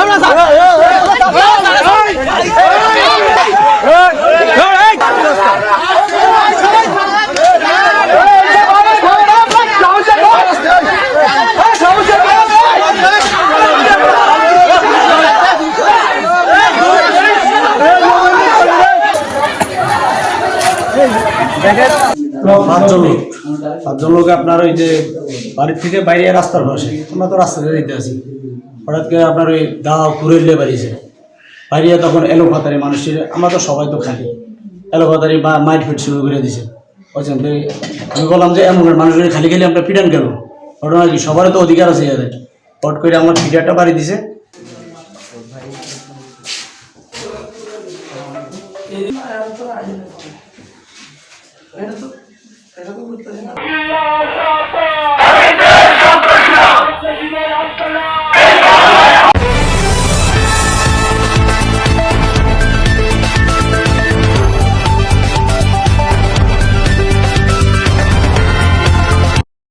আমরা পাঁচজন লোক। আপনার ওই যে বাড়ির থেকে বাইরে রাস্তার পাশে। আমরা তো রাস্তা দিয়ে যেতে আছি। হঠাৎ করে আপনার ওই দাও কুড়েলে বাড়িয়েছে। বাইরে তখন এলো ফাতারি মানুষের আমরা তো সবাই তো খালি এলো ফাতারি বা মাইট ফিট শুরু করে দিছে বুঝছেন? তো আমি বললাম যে, এমন মানুষের খালি খালি আমরা পিটান কেন? ঘটনা কি? সবারই তো অধিকার আছে এদের। পট করে আমার ফিটারটা বাড়ি দিছে। 그래서 그래서 그렇다 생각.